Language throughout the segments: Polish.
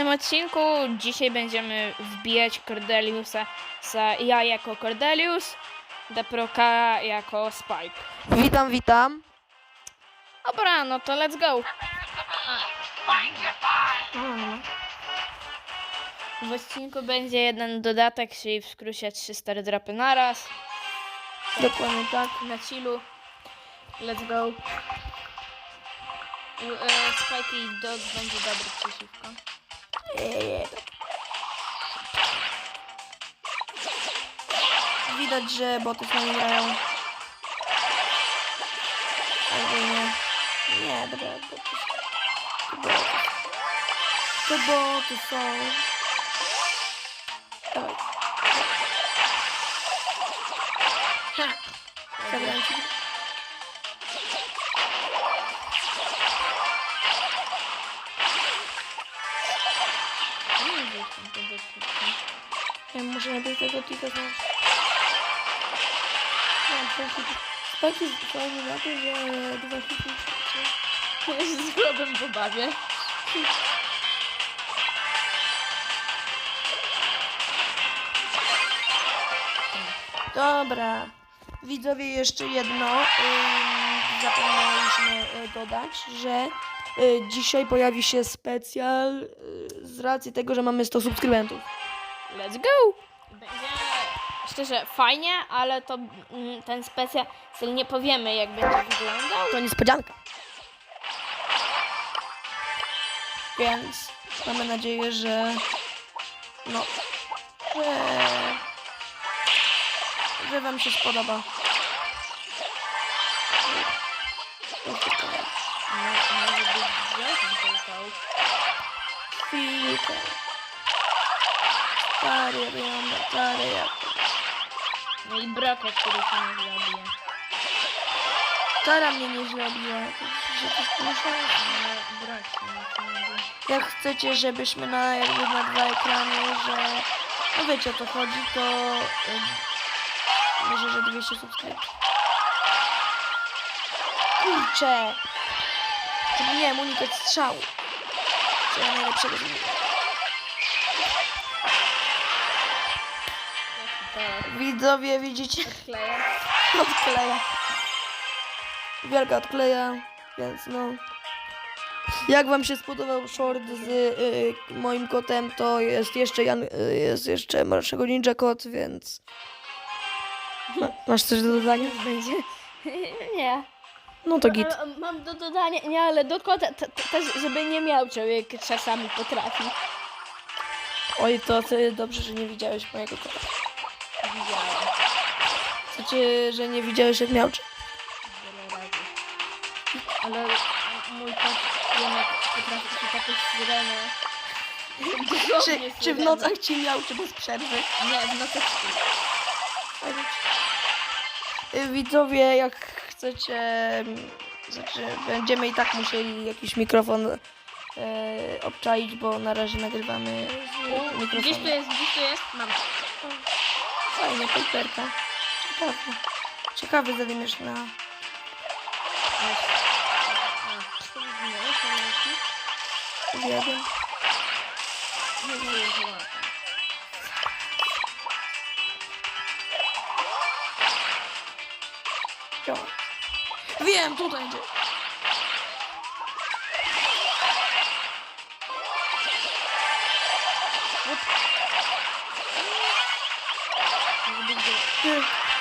tym odcinku. Dzisiaj będziemy wbijać Cordeliusa. Za ja jako Cordelius, Deproka jako Spike. Witam, witam. Dobra, no to let's go. W odcinku będzie jeden dodatek, czyli w skrócie 3 stary drapy naraz. Dokładnie tak. Na chillu. Let's go. E, Spike i Dog będzie dobry przeciwko. Widać, że boty z nami grają. Albo nie. Nie, dobra, boty. Boty. To boty są. Dawaj. Ha! Zabrałem ci. Muszę najpierw tego tika znaleźć. Spaki fajnie na to, że dwa hity. Z grobem pobawię. Dobra. Widzowie, jeszcze jedno. Ym, zapomnieliśmy y, dodać, że y, dzisiaj pojawi się specjal y, z racji tego, że mamy 100 subskrybentów. Let's go! Będzie szczerze fajnie, ale to mm, ten specjal nie powiemy jak będzie wyglądał. To niespodzianka. Więc mamy nadzieję, że no, że, że wam się spodoba. No. Chwilkę. Stary, ja wiem, stary, ja. No i brokę, który się nie zabije. Stara mnie nie zrobiła. To że coś pomyślałem. No, brok się nie zabije. Jak chcecie, żebyśmy na jakby na dwa ekrany, że no wiecie o co chodzi, to może, że 200 subskrypcji. Kurczę! Zapomniałem unikać strzału. Co ja najlepszego zrobiłem. To Widzowie, widzicie? odkleję. Odkleja. Wielka odkleja, więc no. Jak wam się spodobał short z y, moim kotem, to jest jeszcze Jan, y, jest jeszcze marszego ninja kot, więc Ma, masz coś do dodania? Będzie? nie. No to git. Mam do dodania, nie, ale do kota też, żeby nie miał człowiek czasami potrafi. Oj, to ty dobrze, że nie widziałeś mojego kota. Znaczy, że nie widziałeś jak miał. wiele razy. Ale mój kot jednak potrafi się taką syrenę. Czy, Dosłownie czy w syrenę. nocach ci miał, czy bez przerwy? Nie, w nocach śpi. Y, Widzowie, jak chcecie, mm, znaczy będziemy i tak musieli jakiś mikrofon e, obczaić, bo na razie nagrywamy z Gdzieś tu jest, gdzieś tu jest. Mam. Fajnie, paperka. Ciekawy. Ciekawy zadymiesz na... Nie. Jo. Wiem, tutaj gdzie. Ty,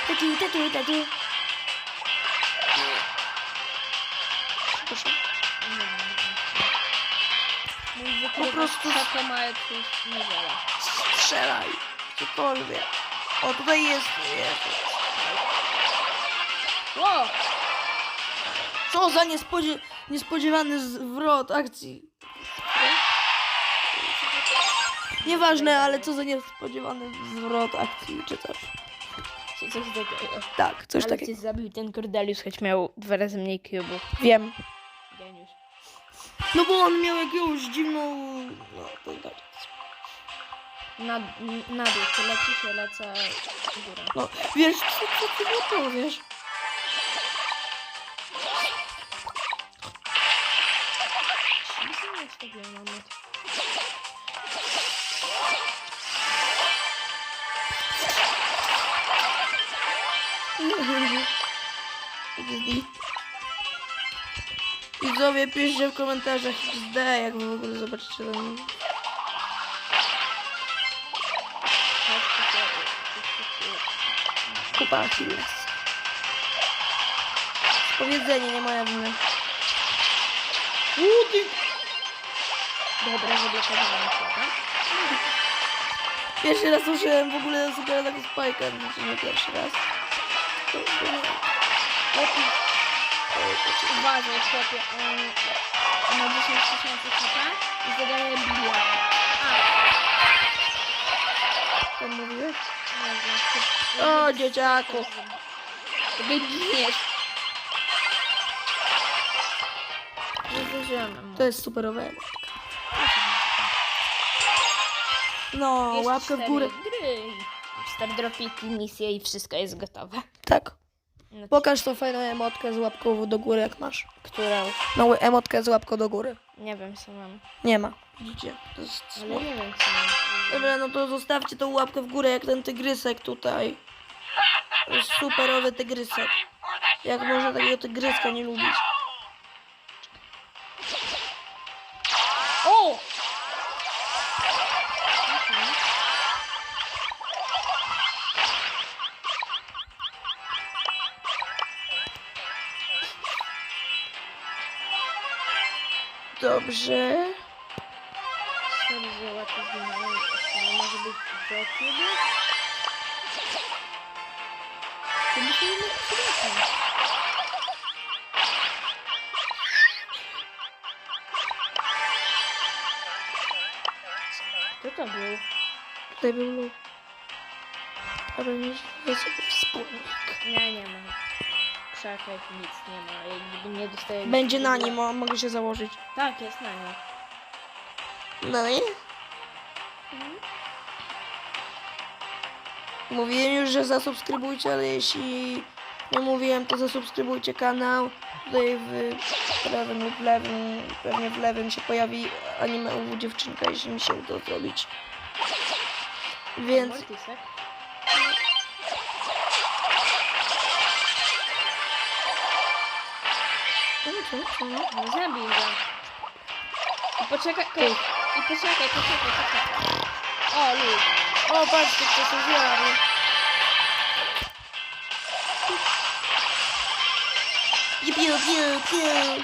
taki, taki, taki. Nie nie wiem. Mój Po prostu- jakąś niewiele. Strzelaj. Gdziekolwiek. O, tutaj jest, jest. Co za niespodzie niespodziewany zwrot akcji. Nieważne, ale co za niespodziewany zwrot akcji, czy coś. Czy coś takiego. Tak, coś ale takiego. cię zabił ten Cordelius, choć miał dwa razy mniej cubów. Wiem. Geniusz. No bo on miał jakąś dziwną... No, to tak. Na, na dół, ty lecisz, ja lecę w górę. No, wiesz, co, co ty nie powiesz? Nic nie jest takiego, mamy. Widzowie, piszcie w komentarzach XD, jak w ogóle zobaczycie ten... Kupa Achilles. Powiedzenie, nie moja wina. Uuu, ty... Dobra, zablokowałem się, tak? Pierwszy raz słyszałem w ogóle superowego spajka, znaczy nie pierwszy raz. To, to Uważaj, chłopie. On ma 10 tysięcy HP i zadaje bilion. A, Tam mówiłeś? O, dzieciaku. Ty giniesz. Nie zdążyłem. To jest superowa emotka. No, Jeszcze łapkę w górę. Gry. Star dropiki, misje i wszystko jest gotowe. Tak. No, Pokaż tą fajną emotkę z łapką do góry, jak masz. którą? No, emotkę z łapką do góry. Nie wiem, co mam. Nie ma. Widzicie? To jest Ale smutne. nie wiem, co mam. Dobra, no to zostawcie tą łapkę w górę, jak ten tygrysek tutaj. To jest superowy tygrysek. Jak można takiego tygryska nie lubić? Dobrze. Sorry, że łatwo zginąłem. To może być do ciebie? To by się jednak przydać. Kto to był? Tutaj był lód. Ale nie jest wspólnik. Nie, nie ma. Krzakach nic nie ma. Nie dostaję... Będzie na nim, o, mogę się założyć. Tak, jest na nim. No i? Mówiłem już, że zasubskrybujcie, ale jeśli nie mówiłem, to zasubskrybujcie kanał. Tutaj w prawym lub lewym, pewnie w lewym się pojawi anime u dziewczynka, jeśli mi się uda zrobić. Więc. Co, co? No zabij go. I poczekaj, ej, i poczekaj, poczekaj, poczekaj. O, lud. O, patrzcie, kto się zjawił. Piu, piu, piu, piu.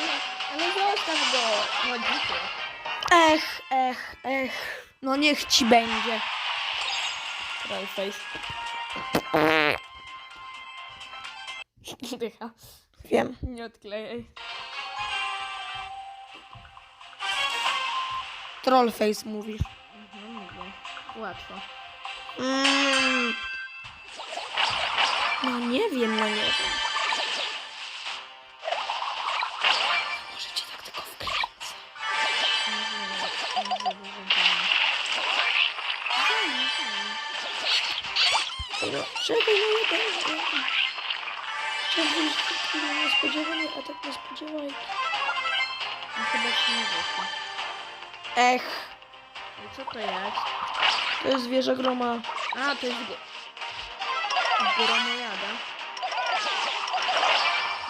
No, ale zostaw go. Dzikie. Ech, ech, ech. No niech ci będzie. Trollface. Dycha. Wiem. Nie odklejaj. Trollface mówisz. Mhm, mówię. Łatwo. Mm. No nie wiem, no nie wiem. Może cię tak tylko damy. Dobra, czekaj, no nie. Chciałbym chwilę niespodziewany, a tak niespodziewaj. No chyba ci nie wyszło. Ech, I co to jest? to jest wieża groma. A, to jest go... Gromojada.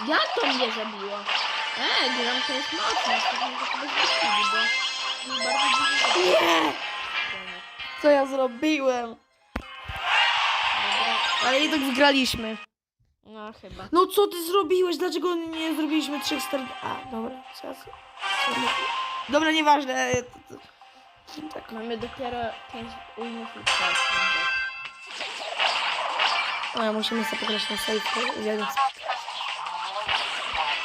Jak to mnie zabiło? E, grom to jest mocne, to nie to chyba zniszczyli, bo jest bardzo dużo Nie! Co ja zrobiłem? Dobra. Ale i tak wygraliśmy. No chyba. No co ty zrobiłeś? Dlaczego nie zrobiliśmy trzech start... A, dobra, mówię? Dobra, nieważne. Tak. Mamy dopiero 5 ujmów i 6. A, musimy sobie pograć na safe. Jeden z...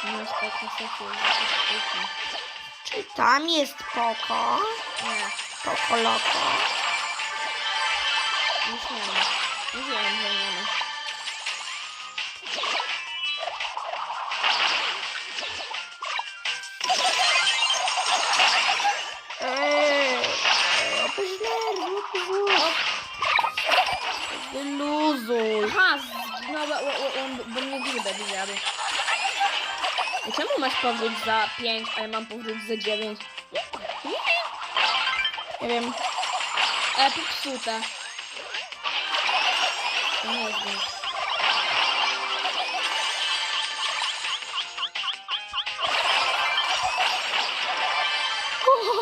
No spoko, sesję. Czy tam jest Poko? Nie, Poko Loko. już nie ma. Mówiłem, że nie ma. Wyluzuj! Ha! No, bo, bo, bo mnie grybę zjadł. Czemu masz powrót za 5, ale mam powrót za 9? Nie wiem. Ale popsute. To nie jest grzyb.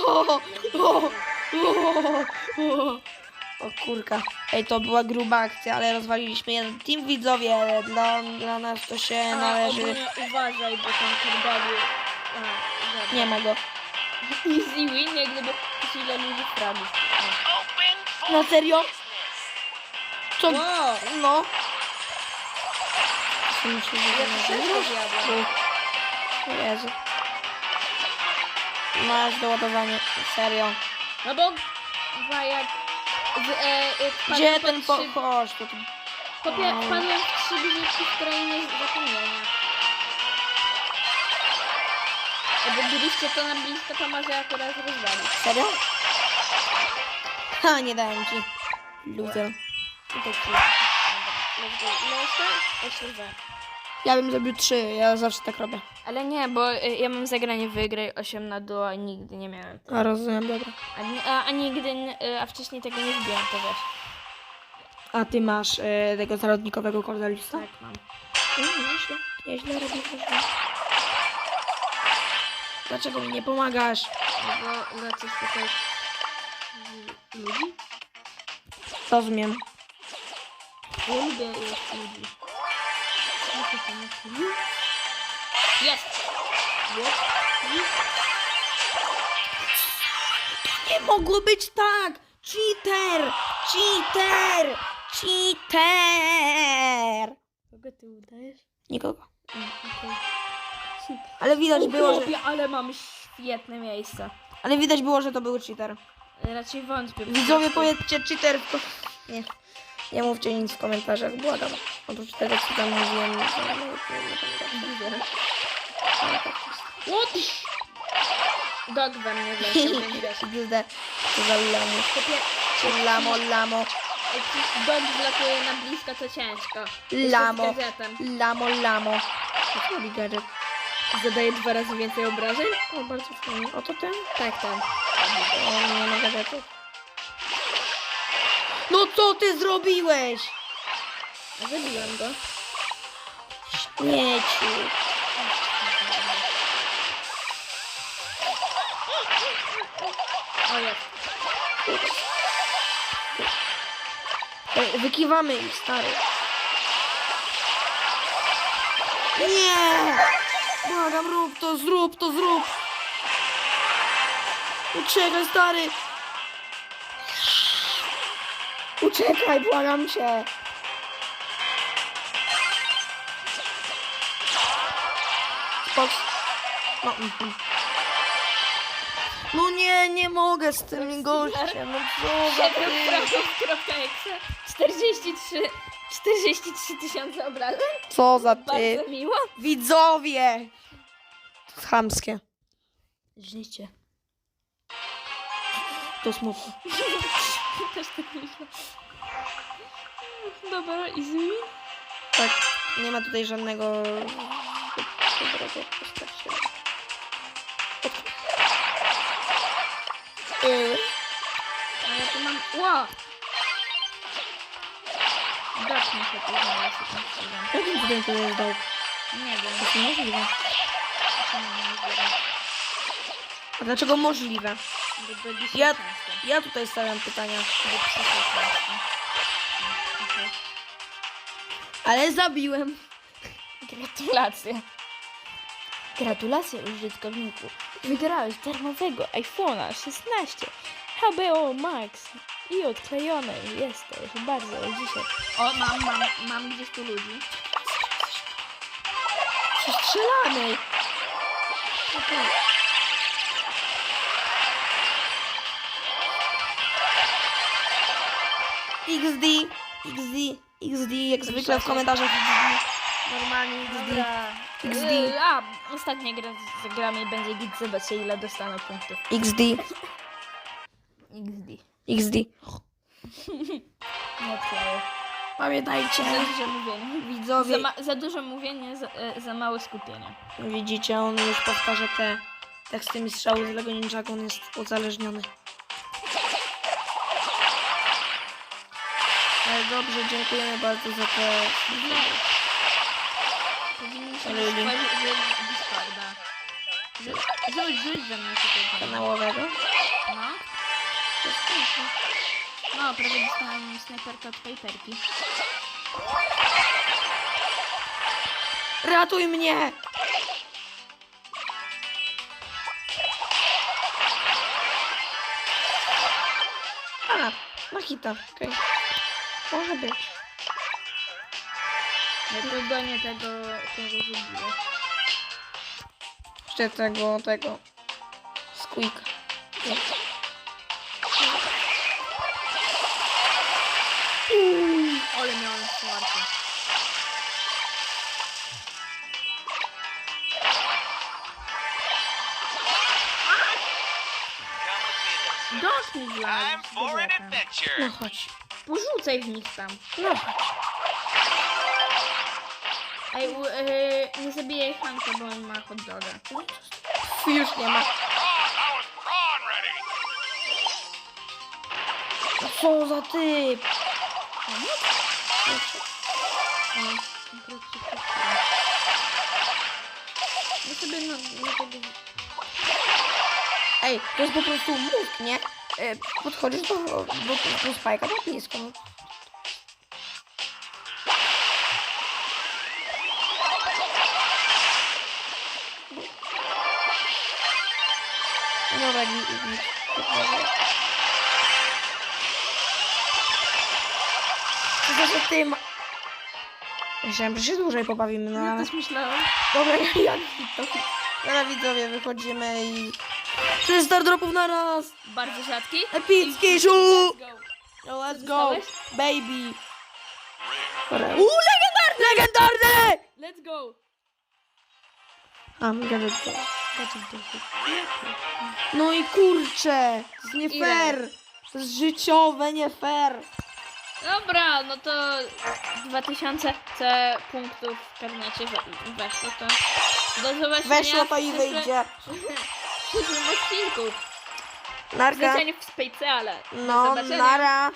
Oh, oh, oh, oh o kurka. Ej, to była gruba akcja, ale rozwaliliśmy jeden team widzowie. Dla, dla nas to się należy. ogólnie uważaj, bo tam Cordelius... Nie ma go. Easy win, jak gdyby ile ludzi wprawić. Na serio? Co? Wow! No. Co mi się dzieje? też zjadłem. Jezu. Masz doładowanie. Serio. No bo... Chyba jak... W, e, jak Gdzie ten po Chodź, to tu. Popie, No. padłem w trzy bizietki w krainie zapomnienia. Jakby byliście to na blisko, to może akurat rozwalić. Serio? Ha, nie dałem ci. Loser. I tak ci. Dobra, let's go. Ile jeszcze? Jeszcze dwa. Ja bym zrobił trzy, ja zawsze tak robię. Ale nie, bo y, ja mam zagranie wygraj 8 na duo i nigdy nie miałem. A rozumiem, dobra. A, ni- a, a nigdy, y, a wcześniej tego nie wbiłem, to wiesz. A ty masz e, tego zarodnikowego Cordelisa? Tak, mam. Mm, nieźle, nieźle robisz. nieźle. Dlaczego mi nie pomagasz? Bo lecę szukać y, ludzi. Rozumiem. Ja lubię jeść ludzi. To jest? Jest! Jest! Nie mogło być tak! Cheater! Cheater! Cheater! Kogo ty udajesz? Nikogo. Mm. Ale widać było, że, ale mam świetne miejsce. ale widać było, że to był cheater. Raczej wątpię. Widzowie, powiedzcie cheater. Nie. Nie mówcie nic w komentarzach, błagam. Oprócz tego, co tam mówiłem, nie, nie pamiętam. Ale tak. What? Dog we mnie wleciał, więc wiesz. Gildę, co za lamo. Chłopie, Lamo, lamo, jak dog wlatuje na blisko, to ciężko. Lamo. Lamo, lamo. Co robi gadżet? Zadaje dwa razy więcej obrażeń? O, bardzo fajnie. Oto ten? Tak, tak. O, nie ma gadżetów. Co ty zrobiłeś? Zabiłem go. Śmieciu. O, jest. Ej, Wykiwamy ich, stary. Nie! Błagam, rób to, zrób to, zrób! Uciekaj, stary! Uciekaj, błagam cię! Spok... No, mhm. no nie, nie mogę z tym gościem, no co za ty... Frogów.exe 43 43 tysiące obrażeń. Co za ty... Bardzo miło. Widzowie! To jest chamskie. Życie. To smutne. Też tak myślę. Dobra. Tak, nie ma tutaj żadnego dobrego postaci. Yy, A ja tu mam... Ło! Dotknij się tu znalazł tam chwilę. Jakim cudem to jest? Nie wiem. To jest wiem. A dlaczego możliwe? Bo Ja- często. Ja tutaj stawiam pytania. Bo często. Ale zabiłem. Gratulacje. Gratulacje użytkowniku. Wygrałeś darmowego iPhone'a 16 HBO Max i odklejony jesteś bardzo dzisiaj. O, mam, mam, mam gdzieś tu ludzi. Strzelamy. XD, XD, XD, jak zwykle w komentarzach XD. Normalnie XD. XD. Yy, A, ostatnia gra zagramy i będzie git. Zobaczcie ile dostaną punktów. XD, XD. XD. Nie. Pamiętajcie, Za dużo mówienia. Za, widzowie, ma, za dużo mówienia, za, e, za mało skupienia. widzicie, on już powtarza te teksty mistrzały z Lego Ninjago, on jest uzależniony. Ale dobrze, dziękujemy bardzo za te... Powinniśmy Ale- stworzyć Discorda. Rzuć, rzuć ze mnie tutaj. kanałowego. No. No, prawie dostałem snajperkę od Piperki. Ratuj mnie! A, na hita, okej. Może być. Ja to gonię tego, tego zabiję. Jeszcze tego, tego. Squeak. Ale miałem w I'm for an No adventure. chodź. Porzucaj w nich tam. No chodź. Ej, u, yy, nie zabijaj Hanka, bo on ma hot doga. Już nie ma. No Co za typ? O, akurat się przeczytam. Ja sobie na, na tego... Ej, to jest po prostu mózg, nie? E, podchodzisz do, do, do spajka, tak blisko. Dobra, i, i, Co to za ty ma... Myślałem, że się dłużej pobawimy, no Ja ale... też myślałam. Dobra, jak hit to. Dobra widzowie, wychodzimy i... Trzy star dropów na raz! Bardzo rzadki. Epicki żół! Let's go. No let's go, Dostałeś? baby! Uuu, legendarny! Legendarny! Let's go. A, gadać to. No i kurczę, to jest nie Ile? fair. To jest życiowe, nie fair. Dobra, no to 2000 C punktów w karnecie we- weszło, to do zobaczenia Weszło to i przyszłe- wyjdzie. w przyszłym odcinku. Narka. Znaczenie w specjale. Do No, zobaczenia. nara.